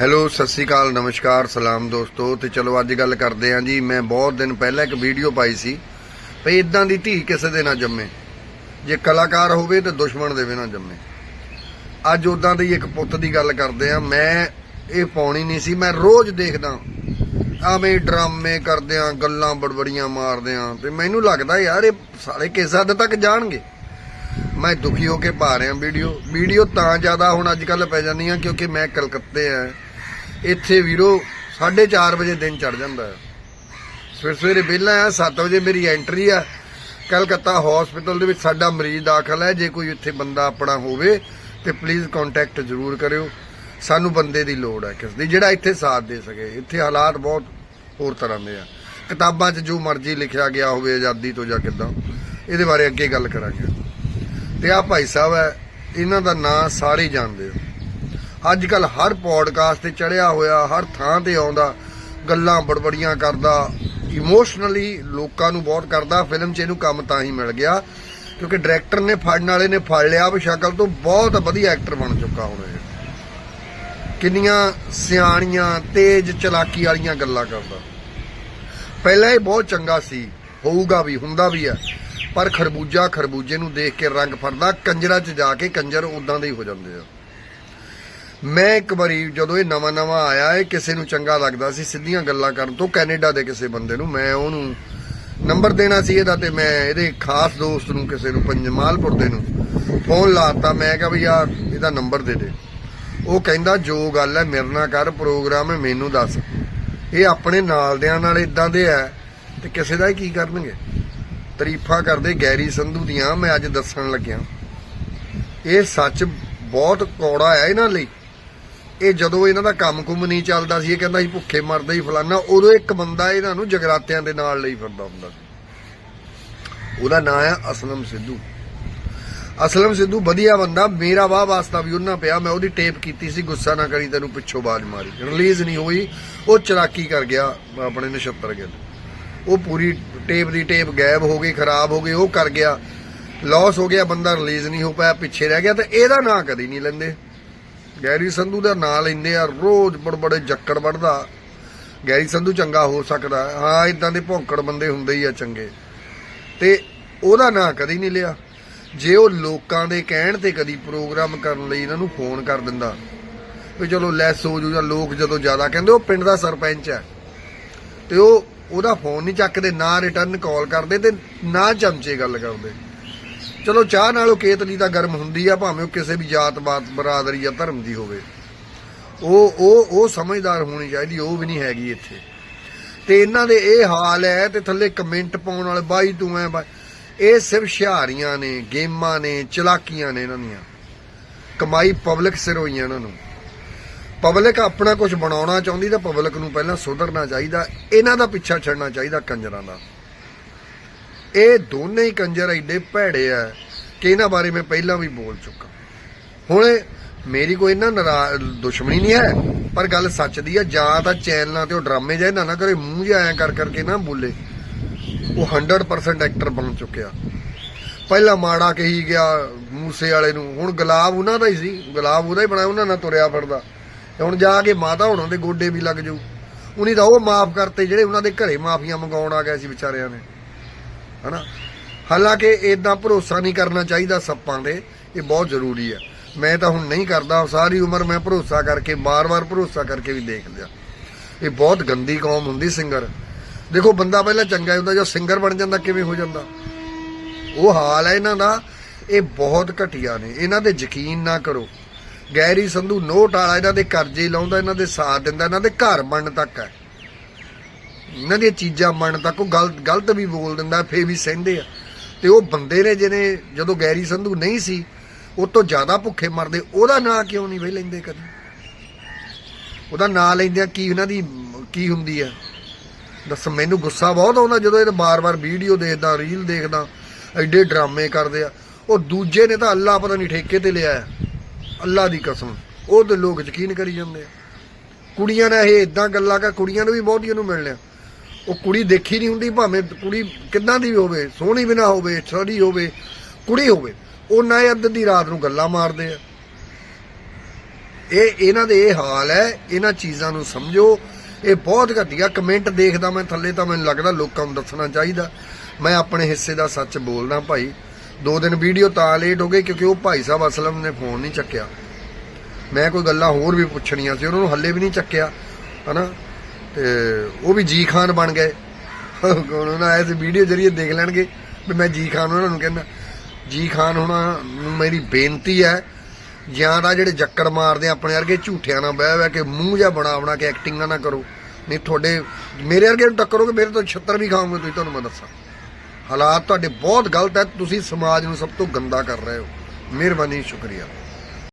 Hello, Sat Sri ਅਕਾਲ, ਨਮਸਕਾਰ, ਸਲਾਮ ਦੋਸਤੋ। ਤੇ ਚਲੋ, ਅੱਜ ਗੱਲ ਕਰਦੇ ਆਂ ਜੀ। ਮੈਂ ਬਹੁਤ ਦਿਨ ਪਹਿਲਾਂ ਇੱਕ ਵੀਡੀਓ ਪਾਈ ਸੀ ਭਈ ਇਦਾਂ ਦੀ ਧੀ ਕਿਸੇ ਦੇ ਨਾ ਜੰਮੇ। ਜੇ ਕਲਾਕਾਰ ਹੋਵੇ ਤੇ ਦੁਸ਼ਮਣ ਦੇਵੇ ਨਾ ਜੰਮੇ। ਅੱਜ ਉਦਾਂ ਦੀ ਇੱਕ ਪੁੱਤ ਦੀ ਗੱਲ ਕਰਦੇ ਆਂ ਮੈਂ ਇਹ ਪਾਉਣੀ ਨਹੀਂ ਸੀ, ਮੈਂ ਰੋਜ਼ ਦੇਖਦਾ ਆਵੇਂ ਡਰਾਮੇ ਕਰਦੇ ਆਂ ਗੱਲਾਂ ਬੜਬੜੀਆਂ ਮਾਰਦੇ ਆਂ ਤੇ ਮੈਨੂੰ ਲੱਗਦਾ ਯਾਰ, ਇਹ ਸਾਰੇ ਕਿਸ ਹੱਦ ਤੱਕ ਜਾਣਗੇ? ਮੈਂ ਦੁਖੀ ਹੋ ਕੇ ਪਾ ਰਿਹਾ ਵੀਡੀਓ। ਵੀਡੀਓ ਤਾਂ ਜ਼ਿਆਦਾ ਹੁਣ ਅੱਜ ਕੱਲ ਪੈ ਜਾਂਦੀਆਂ, ਕਿਉਂਕਿ ਮੈਂ ਕਲਕੱਤੇ ਆ ਇੱਥੇ ਵੀਰੋ 4:30 ਵਜੇ ਦਿਨ ਚੜ ਜਾਂਦਾ ਹੈ। ਸਵੇਰ ਸਵੇਰੇ ਵਿਹਲਾ ਆ 7 ਵਜੇ ਮੇਰੀ ਐਂਟਰੀ ਆ। ਕਲਕੱਤਾ ਹਸਪੀਟਲ ਦੇ ਵਿੱਚ ਸਾਡਾ ਮਰੀਜ਼ ਦਾਖਲ ਹੈ। ਜੇ ਕੋਈ ਇੱਥੇ ਬੰਦਾ ਆਪਣਾ ਹੋਵੇ, ਤੇ ਪਲੀਜ਼ ਕੰਟੈਕਟ ਜ਼ਰੂਰ ਕਰਿਓ। ਸਾਨੂੰ ਬੰਦੇ ਦੀ ਲੋੜ ਹੈ ਕਿਸ ਦੀ, ਜਿਹੜਾ ਇੱਥੇ ਸਾਥ ਦੇ ਸਕੇ। ਇੱਥੇ ਹਾਲਾਤ ਬਹੁਤ ਹੋਰ ਤਰ੍ਹਾਂ ਦੇ ਆ। ਕਿਤਾਬਾਂ 'ਚ ਜੋ ਮਰਜ਼ੀ ਲਿਖਿਆ ਗਿਆ ਹੋਵੇ, ਆਜ਼ਾਦੀ ਤੋਂ ਜਾਂ ਕਿੱਦਾਂ, ਇਹਦੇ ਬਾਰੇ ਅੱਗੇ ਗੱਲ ਕਰਾਂਗੇ। ਤੇ ਆ ਭਾਈ ਸਾਹਿਬ ਹੈ, ਇਹਨਾਂ ਦਾ ਨਾਂ ਸਾਰੇ ਹੀ ਜਾਣਦੇ ਹੋ। ਅੱਜ ਕੱਲ ਹਰ ਪੋਡਕਾਸਟ ਤੇ ਚੜਿਆ ਹੋਇਆ, ਹਰ ਥਾਂ ਤੇ ਆਉਂਦਾ, ਗੱਲਾਂ ਬੜਬੜੀਆਂ ਕਰਦਾ ਇਮੋਸ਼ਨਲੀ ਲੋਕਾਂ ਨੂੰ ਬਹੁਤ ਕਰਦਾ ਫਿਲਮ 'ਚ ਇਹਨੂੰ ਕੰਮ ਤਾਂ ਹੀ ਮਿਲ ਗਿਆ, ਕਿਉਂਕਿ ਡਾਇਰੈਕਟਰ ਨੇ ਫੜਨ ਵਾਲੇ ਨੇ ਫੜ ਲਿਆ, ਵੀ ਸ਼ਕਲ ਤੋਂ ਬਹੁਤ ਵਧੀਆ ਐਕਟਰ ਬਣ ਚੁੱਕਾ ਹੁਣ ਇਹ। ਕਿੰਨੀਆਂ ਸਿਆਣੀਆਂ, ਤੇਜ਼ ਚਲਾਕੀ ਵਾਲੀਆਂ ਗੱਲਾਂ ਕਰਦਾ। ਪਹਿਲਾਂ ਇਹ ਬਹੁਤ ਚੰਗਾ ਸੀ, ਹੋਊਗਾ ਵੀ, ਹੁੰਦਾ ਵੀ ਹੈ, ਪਰ ਖਰਬੂਜਾ ਖਰਬੂਜੇ ਨੂੰ ਦੇਖ ਕੇ ਰੰਗ ਫੜਦਾ, ਕੰਜਰਾ 'ਚ ਜਾ ਕੇ ਕੰਜਰ ਉਦਾਂ ਦੇ ਹੀ ਹੋ ਜਾਂਦੇ ਆ। ਮੈਂ ਇੱਕ ਵਾਰੀ ਜਦੋਂ ਇਹ ਨਵਾਂ ਨਵਾਂ ਆਇਆ, ਇਹ ਕਿਸੇ ਨੂੰ ਚੰਗਾ ਲੱਗਦਾ ਸੀ, ਸਿੱਧੀਆਂ ਗੱਲਾਂ ਕਰਨ ਤੋਂ ਕੈਨੇਡਾ ਦੇ ਕਿਸੇ ਬੰਦੇ ਨੂੰ। ਮੈਂ ਉਹਨੂੰ ਨੰਬਰ ਦੇਣਾ ਸੀ ਇਹਦਾ ਤੇ ਮੈਂ ਇਹਦੇ ਖਾਸ ਦੋਸਤ ਨੂੰ, ਕਿਸੇ ਨੂੰ ਪੰਜਮਾਲਪੁਰ ਦੇ ਨੂੰ ਫੋਨ ਲਾਤਾ ਮੈਂ ਕਿਹਾ ਵੀ ਯਾਰ, ਇਹਦਾ ਨੰਬਰ ਦੇ ਦੇ। ਉਹ ਕਹਿੰਦਾ, ਜੋ ਗੱਲ ਹੈ, ਮੇਰੇ ਨਾਲ ਕਰ, ਪ੍ਰੋਗਰਾਮ ਹੈ, ਮੈਨੂੰ ਦੱਸ। ਇਹ ਆਪਣੇ ਨਾਲਦਿਆਂ ਨਾਲ ਇਦਾਂ ਦੇ ਆ ਤੇ ਕਿਸੇ ਦਾ ਹੀ ਕੀ ਕਰਨਗੇ? ਤਾਰੀਫਾਂ ਕਰਦੇ ਗੈਰੀ ਸੰਧੂ ਦੀਆਂ, ਮੈਂ ਅੱਜ ਦੱਸਣ ਲੱਗਿਆ। ਇਹ ਸੱਚ ਬਹੁਤ ਕੌੜਾ ਹੈ ਇਹਨਾਂ ਲਈ। ਇਹ ਜਦੋਂ ਇਹਨਾਂ ਦਾ ਕੰਮ ਕੁਮ ਨਹੀਂ ਚੱਲਦਾ ਸੀ, ਇਹ ਕਹਿੰਦਾ ਸੀ ਭੁੱਖੇ ਮਰਦੇ ਹੀ ਫਲਾਨਾ, ਉਦੋਂ ਇੱਕ ਬੰਦਾ ਇਹਨਾਂ ਨੂੰ ਜਗਰਾਤਿਆਂ ਦੇ ਨਾਲ ਲਈ ਫਿਰਦਾ ਹੁੰਦਾ ਸੀ। ਉਹਦਾ ਨਾਂ ਆ ਅਸਲਮ ਸਿੱਧੂ। ਅਸਲਮ ਸਿੱਧੂ ਵਧੀਆ ਬੰਦਾ, ਮੇਰਾ ਵਾਹ ਵਾਸਤਾ ਵੀ ਉਹਨਾਂ ਪਿਆ, ਮੈਂ ਉਹਦੀ ਟੇਪ ਕੀਤੀ ਸੀ, ਗੁੱਸਾ ਨਾ ਕਰੀ, ਤੈਨੂੰ ਪਿੱਛੋਂ ਬਾਜ ਮਾਰੀ। ਰਿਲੀਜ਼ ਨਹੀਂ ਹੋਈ, ਉਹ ਚਲਾਕੀ ਕਰ ਗਿਆ, ਆਪਣੇ ਨਛੱਤਰ ਗਿੱਲ। ਉਹ ਪੂਰੀ ਟੇਪ ਦੀ ਟੇਪ ਗਾਇਬ ਹੋ ਗਈ, ਖਰਾਬ ਹੋ ਗਈ, ਉਹ ਕਰ ਗਿਆ। ਲਾਸ ਹੋ ਗਿਆ, ਬੰਦਾ ਰਿਲੀਜ਼ ਨਹੀਂ ਹੋ ਪਾਇਆ, ਪਿੱਛੇ ਰਹਿ ਗਿਆ, ਤੇ ਇਹਦਾ ਨਾਂ ਕਦੀ ਨਹੀਂ ਲੈਂਦੇ। ਗੈਰੀ ਸੰਧੂ ਦਾ ਨਾਂ ਲੈਂਦੇ ਆ, ਰੋਜ਼ ਬੜ ਬੜੇ ਜੱਕੜ ਵੜਦਾ ਗੈਰੀ ਸੰਧੂ ਚੰਗਾ ਹੋ ਸਕਦਾ ਹਾਂ। ਇਦਾਂ ਦੇ ਭੌਂਕੜ ਬੰਦੇ ਹੁੰਦੇ ਹੀ ਆ ਚੰਗੇ। ਤੇ ਉਹਦਾ ਨਾਂ ਕਦੀ ਨਹੀਂ ਲਿਆ। ਜੇ ਉਹ ਲੋਕਾਂ ਦੇ ਕਹਿਣ ਤੇ ਕਦੀ ਪ੍ਰੋਗਰਾਮ ਕਰਨ ਲਈ ਇਹਨਾਂ ਨੂੰ ਫੋਨ ਕਰ ਦਿੰਦਾ, ਵੀ ਚਲੋ ਲੈਸ ਹੋ ਜੂ ਜਾਂ ਲੋਕ ਜਦੋਂ ਜ਼ਿਆਦਾ ਕਹਿੰਦੇ, ਉਹ ਪਿੰਡ ਦਾ ਸਰਪੰਚ ਹੈ। ਤੇ ਉਹ ਉਹਦਾ ਫੋਨ ਨਹੀਂ ਚੱਕਦੇ, ਨਾ ਰਿਟਰਨ ਕਾਲ ਕਰਦੇ ਤੇ ਨਾ ਚਮਚੇ ਗੱਲ ਕਰਦੇ। ਚਲੋ ਚਾਹ ਨਾਲੋਂ ਕੇਤਲੀ ਤਾਂ ਗਰਮ ਹੁੰਦੀ ਆ, ਭਾਵੇਂ ਉਹ ਕਿਸੇ ਵੀ ਜਾਤ ਬਾਤ, ਬਰਾਦਰੀ ਜਾਂ ਧਰਮ ਦੀ ਹੋਵੇ। ਉਹ ਉਹ ਉਹ ਸਮਝਦਾਰ ਹੋਣੀ ਚਾਹੀਦੀ, ਉਹ ਵੀ ਨਹੀਂ ਹੈਗੀ ਇੱਥੇ। ਤੇ ਇਹਨਾਂ ਦੇ ਇਹ ਹਾਲ ਹੈ ਤੇ ਥੱਲੇ ਕਮੈਂਟ ਪਾਉਣ ਵਾਲੇ, ਬਾਈ ਤੂੰ ਐ ਬਾਈ ਇਹ ਸਿਰਫ ਸ਼ਿਆਰੀਆਂ ਨੇ, ਗੇਮਾਂ ਨੇ, ਚਲਾਕੀਆਂ ਨੇ ਇਹਨਾਂ ਦੀਆਂ। ਕਮਾਈ ਪਬਲਿਕ ਸਿਰ ਹੋਈਆਂ ਇਹਨਾਂ ਨੂੰ। ਪਬਲਿਕ ਆਪਣਾ ਕੁਝ ਬਣਾਉਣਾ ਚਾਹੁੰਦੀ ਤਾਂ ਪਬਲਿਕ ਨੂੰ ਪਹਿਲਾਂ ਸੁਧਰਨਾ ਚਾਹੀਦਾ, ਇਹਨਾਂ ਦਾ ਪਿੱਛਾ ਛੱਡਣਾ ਚਾਹੀਦਾ ਕੰਜਰਾਂ ਦਾ। ਇਹ ਦੋਨੇ ਹੀ ਕੰਜਰ ਐਡੇ ਭੈੜੇ ਆ ਕਿ ਇਹਨਾਂ ਬਾਰੇ ਮੈਂ ਪਹਿਲਾਂ ਵੀ ਬੋਲ ਚੁੱਕਾ। ਹੁਣ ਮੇਰੀ ਕੋਈ ਇਹਨਾਂ ਦੁਸ਼ਮਣੀ ਨਹੀਂ ਹੈ, ਪਰ ਗੱਲ ਸੱਚ ਦੀ ਆ, ਜਾਂ ਤਾਂ ਚੈਨਲਾਂ ਤੇ ਉਹ ਡਰਾਮੇ ਜਿਹੇ ਨਾ ਨਾ ਕਰੇ, ਮੂੰਹ ਜਿਹਾ ਐਂ ਕਰ ਕਰਕੇ ਨਾ ਬੋਲੇ। ਉਹ 100% ਐਕਟਰ ਬਣ ਚੁੱਕਿਆ। ਪਹਿਲਾਂ ਮਾੜਾ ਕਹੀ ਗਿਆ ਮੂਸੇ ਵਾਲੇ ਨੂੰ, ਹੁਣ ਗੁਲਾਬ ਉਹਨਾਂ ਦਾ ਹੀ ਸੀ, ਗੁਲਾਬ ਉਹਦਾ ਹੀ ਬਣਾਇਆ ਉਹਨਾਂ ਨਾਲ ਤੁਰਿਆ ਫਿਰਦਾ। ਹੁਣ ਜਾ ਕੇ ਮਾਤਾ ਹੋਣਾ ਦੇ ਗੋਡੇ ਵੀ ਲੱਗ ਜਾਊ। ਉਨੀ ਤਾਂ ਉਹ ਮਾਫ ਕਰਤੇ ਜਿਹੜੇ ਉਹਨਾਂ ਦੇ ਘਰੇ ਮਾਫੀਆਂ ਮੰਗਾਉਣ ਆ ਗਏ ਸੀ ਵਿਚਾਰਿਆਂ ਨੇ। ਹਨਾ? ਹਾਲਾਂਕਿ ਇਦਾਂ ਭਰੋਸਾ ਨਹੀਂ ਕਰਨਾ ਚਾਹੀਦਾ ਸੱਪਾਂ ਦੇ ਇਹ ਬਹੁਤ ਜ਼ਰੂਰੀ ਹੈ। ਮੈਂ ਤਾਂ ਹੁਣ ਨਹੀਂ ਕਰਦਾ, ਸਾਰੀ ਉਮਰ ਮੈਂ ਭਰੋਸਾ ਕਰਕੇ ਬਾਰ-ਬਾਰ ਭਰੋਸਾ ਕਰਕੇ ਵੀ ਦੇਖ ਲਿਆ। ਇਹ ਬਹੁਤ ਗੰਦੀ ਕੌਮ ਹੁੰਦੀ ਸਿੰਗਰ। ਦੇਖੋ, ਬੰਦਾ ਪਹਿਲਾਂ ਚੰਗਾ ਹੁੰਦਾ, ਜਦੋਂ ਸਿੰਗਰ ਬਣ ਜਾਂਦਾ, ਕਿਵੇਂ ਹੋ ਜਾਂਦਾ? ਉਹ ਹਾਲ ਹੈ ਇਹਨਾਂ ਦਾ, ਇਹ ਬਹੁਤ ਘਟੀਆ ਨੇ। ਇਹਨਾਂ ਤੇ ਯਕੀਨ ਨਾ ਕਰੋ। ਗੈਰੀ ਸੰਧੂ ਨੋਟ ਵਾਲਾ ਇਹਨਾਂ ਦੇ ਕਰਜ਼ੇ ਲਾਉਂਦਾ, ਇਹਨਾਂ ਦੇ ਸਾਥ ਦਿੰਦਾ, ਇਹਨਾਂ ਦੇ ਘਰ ਬਣਨ ਤੱਕ ਹੈ। ਇਹਨਾਂ ਦੀਆਂ ਚੀਜ਼ਾਂ ਮੰਨ ਤੱਕ ਉਹ ਗਲਤ ਗਲਤ ਵੀ ਬੋਲ ਦਿੰਦਾ, ਫੇਰ ਵੀ ਸਹਿੰਦੇ ਆ। ਤੇ ਉਹ ਬੰਦੇ ਨੇ ਜਿਹਨੇ ਜਦੋਂ ਗੈਰੀ ਸੰਧੂ ਨਹੀਂ ਸੀ, ਉਹ ਤੋਂ ਜ਼ਿਆਦਾ ਭੁੱਖੇ ਮਰਦੇ, ਉਹਦਾ ਨਾਂ ਕਿਉਂ ਨਹੀਂ ਵੇ ਲੈਂਦੇ ਕਦੇ? ਉਹਦਾ ਨਾਂ ਲੈਂਦਿਆਂ ਕੀ ਉਹਨਾਂ ਦੀ, ਕੀ ਹੁੰਦੀ ਆ? ਦੱਸ, ਮੈਨੂੰ ਗੁੱਸਾ ਬਹੁਤ ਆਉਂਦਾ ਜਦੋਂ ਇਹ ਬਾਰ-ਬਾਰ ਵੀਡੀਓ ਦੇਖਦਾ, ਰੀਲ ਦੇਖਦਾ, ਐਡੇ ਡਰਾਮੇ ਕਰਦੇ ਆ। ਉਹ ਦੂਜੇ ਨੇ ਤਾਂ ਅੱਲਾ ਪਤਾ ਨਹੀਂ ਠੇਕੇ ਤੇ ਲਿਆ ਹੈ। ਅੱਲਾ ਦੀ ਕਸਮ, ਉਹ ਤੇ ਲੋਕ ਯਕੀਨ ਕਰੀ ਜਾਂਦੇ ਆ। ਕੁੜੀਆਂ ਨੇ ਇਹ ਇਦਾਂ ਗੱਲਾਂ ਕਰ, ਕੁੜੀਆਂ ਨੂੰ ਵੀ ਬਹੁਤੀਆਂ ਨੂੰ ਮਿਲਣਿਆ। ਉਹ ਕੁੜੀ ਦੇਖੀ ਨਹੀਂ ਹੁੰਦੀ, ਭਾਵੇਂ ਕੁੜੀ ਕਿੱਦਾਂ ਦੀ ਵੀ ਹੋਵੇ, ਸੋਹਣੀ ਵੀ ਨਾ ਹੋਵੇ, ਛੜੀ ਹੋਵੇ, ਕੁੜੀ ਹੋਵੇ, ਉਹ ਨਾ ਇਹ ਅੱਧ ਦੀ ਰਾਤ ਨੂੰ ਗੱਲਾਂ ਮਾਰਦੇ ਆ। ਇਹ, ਇਹਨਾਂ ਦੇ ਇਹ ਹਾਲ ਹੈ, ਇਹਨਾਂ ਚੀਜ਼ਾਂ ਨੂੰ ਸਮਝੋ। ਇਹ ਬਹੁਤ ਘਟੀਆ ਕਮੈਂਟ ਦੇਖਦਾ ਮੈਂ, ਥੱਲੇ ਤਾਂ ਮੈਨੂੰ ਲੱਗਦਾ ਲੋਕਾਂ ਨੂੰ ਦੱਸਣਾ ਚਾਹੀਦਾ। ਮੈਂ ਆਪਣੇ ਹਿੱਸੇ ਦਾ ਸੱਚ ਬੋਲਦਾ ਭਾਈ, ਦੋ ਦਿਨ ਵੀਡੀਓ ਤਾਂ ਲੇਟ ਹੋ ਗਈ ਕਿਉਂਕਿ ਉਹ ਭਾਈ ਸਾਹਿਬ ਅਸਲਮ ਨੇ ਫੋਨ ਨਹੀਂ ਚੱਕਿਆ। ਮੈਂ ਕੋਈ ਗੱਲਾਂ ਹੋਰ ਵੀ ਪੁੱਛਣੀਆਂ ਸੀ, ਉਹਨਾਂ ਨੂੰ ਹੱਲੇ ਵੀ ਨਹੀਂ ਚੱਕਿਆ, ਹਨਾ? ਤੇ ਉਹ ਵੀ ਜੀ ਖਾਨ ਬਣ ਗਏ। ਉਹਨਾਂ ਇਸ ਵੀਡੀਓ ਜਰੀਏ ਦੇਖ ਲੈਣਗੇ ਵੀ ਮੈਂ ਜੀ ਖਾਨ ਉਹਨਾਂ ਨੂੰ ਕਹਿੰਦਾ। ਜੀ ਖਾਨ ਹੁਣ ਨੂੰ ਮੇਰੀ ਬੇਨਤੀ ਹੈ, ਜਾਂ ਤਾਂ ਜਿਹੜੇ ਜੱਕੜ ਮਾਰਦੇ ਆ ਆਪਣੇ ਵਰਗੇ ਝੂਠਿਆਂ ਨਾਲ ਬਹਿ ਬਹਿ ਕੇ ਮੂੰਹ ਜਿਹਾ ਬਣਾ ਬਣਾ ਕੇ ਐਕਟਿੰਗਾਂ ਨਾ ਕਰੋ। ਨਹੀਂ ਤੁਹਾਡੇ, ਮੇਰੇ ਵਰਗੇ ਨੂੰ ਟੱਕਰੋਗੇ, ਮੇਰੇ ਤੋਂ ਛੱਤਰ ਵੀ ਖਾਓਗੇ, ਤੁਸੀਂ ਤੁਹਾਨੂੰ ਮੈਂ ਦੱਸਾਂ। ਹਾਲਾਤ ਤੁਹਾਡੇ ਬਹੁਤ ਗਲਤ ਹੈ, ਤੁਸੀਂ ਸਮਾਜ ਨੂੰ ਸਭ ਤੋਂ ਗੰਦਾ ਕਰ ਰਹੇ ਹੋ। ਮਿਹਰਬਾਨੀ, ਸ਼ੁਕਰੀਆ।